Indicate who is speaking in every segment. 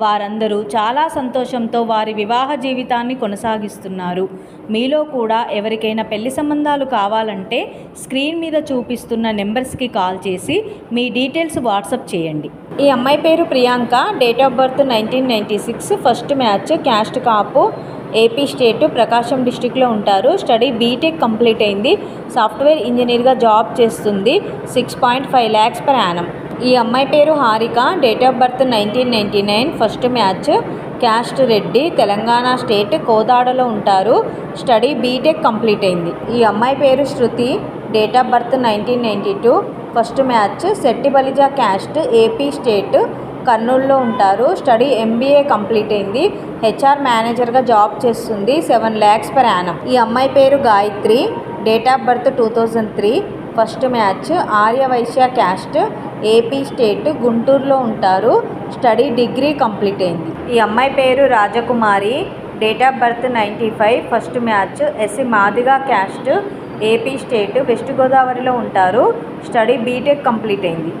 Speaker 1: వారందరూ చాలా సంతోషంతో వారి వివాహ జీవితాన్ని కొనసాగిస్తున్నారు. మీలో కూడా ఎవరికైనా పెళ్ళి సంబంధాలు కావాలంటే స్క్రీన్ మీద చూపిస్తున్న నెంబర్స్కి కాల్ చేసి మీ డీటెయిల్స్ వాట్సప్ చేయండి. ఈ అమ్మాయి పేరు Priyanka date of birth nineteen ninety six first match caste Kapu AP state Prakasam డిస్టిక్లో ఉంటారు. స్టడీ బీటెక్ కంప్లీట్ అయింది. సాఫ్ట్వేర్ ఇంజనీర్గా జాబ్ చేస్తుంది. Six point five lakhs per annum. ఈ అమ్మాయి పేరు Harika. Date of birth nineteen ninety nine first match caste Reddy Telangana state కోదాడలో ఉంటారు. Study BTech complete అయింది. ఈ అమ్మాయి పేరు Shruti. Date of birth nineteen ninety two first match Settibalija caste AP state కర్నూలులో ఉంటారు. స్టడీ ఎంబీఏ కంప్లీట్ అయింది. HR మేనేజర్గా job చేస్తుంది. సెవెన్ ల్యాక్స్ పర్ యానం ఈ అమ్మాయి పేరు Gayatri. Date of birth two thousand three first match Aryavysya caste AP state గుంటూరులో ఉంటారు. స్టడీ డిగ్రీ కంప్లీట్ అయింది. ఈ అమ్మాయి పేరు Rajakumari. Date of birth ninety five. First match SC Madiga caste AP state West గోదావరిలో ఉంటారు. స్టడీ బీటెక్ కంప్లీట్ అయింది.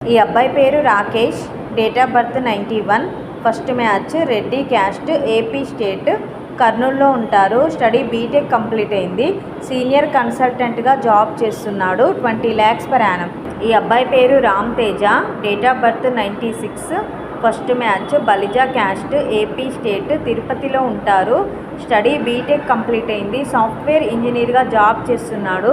Speaker 1: ఈ అబ్బాయి పేరు Rakesh. Date of birth ninety one. First match Reddy caste AP state కర్నూలులో ఉంటారు. స్టడీ బీటెక్ కంప్లీట్ అయింది. Senior కన్సల్టెంట్గా జాబ్ చేస్తున్నాడు. Twenty lakhs per annum. ఈ అబ్బాయి పేరు Ram Teja. Date of birth ninety six. First match Balija caste AP state తిరుపతిలో ఉంటారు. స్టడీ బీటెక్ కంప్లీట్ అయింది. సాఫ్ట్వేర్ ఇంజనీర్గా జాబ్ చేస్తున్నాడు.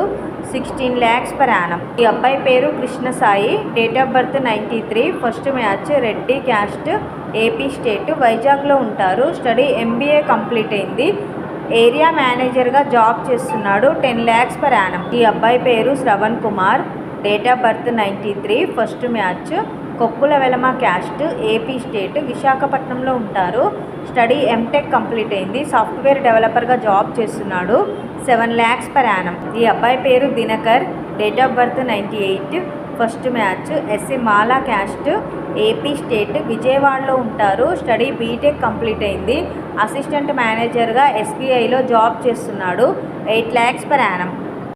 Speaker 1: Sixteen lakhs per annum. ఈ అబ్బాయి పేరు Krishna Sai date of birth ninety three. First match Reddy caste AP state వైజాగ్లో ఉంటారు. స్టడీ ఎంబీఏ కంప్లీట్ అయింది. ఏరియా మేనేజర్గా జాబ్ చేస్తున్నాడు. Ten lakhs per annum. ఈ అబ్బాయి పేరు Shravan Kumar. Date of birth ninety three. First match Koppula Velama caste AP state విశాఖపట్నంలో ఉంటారు. స్టడీ ఎంటెక్ కంప్లీట్ అయింది. సాఫ్ట్వేర్ డెవలపర్గా జాబ్ చేస్తున్నాడు. Seven lakhs per annum. ఈ అబ్బాయి పేరు Dinakar. Date of birth ninety eight. First match. SC Mala caste. AP state విజయవాడలో ఉంటారు. స్టడీ బీటెక్ కంప్లీట్ అయింది. అసిస్టెంట్ మేనేజర్గా ఎస్బీఐలో జాబ్ చేస్తున్నాడు. Eight lakhs per annum.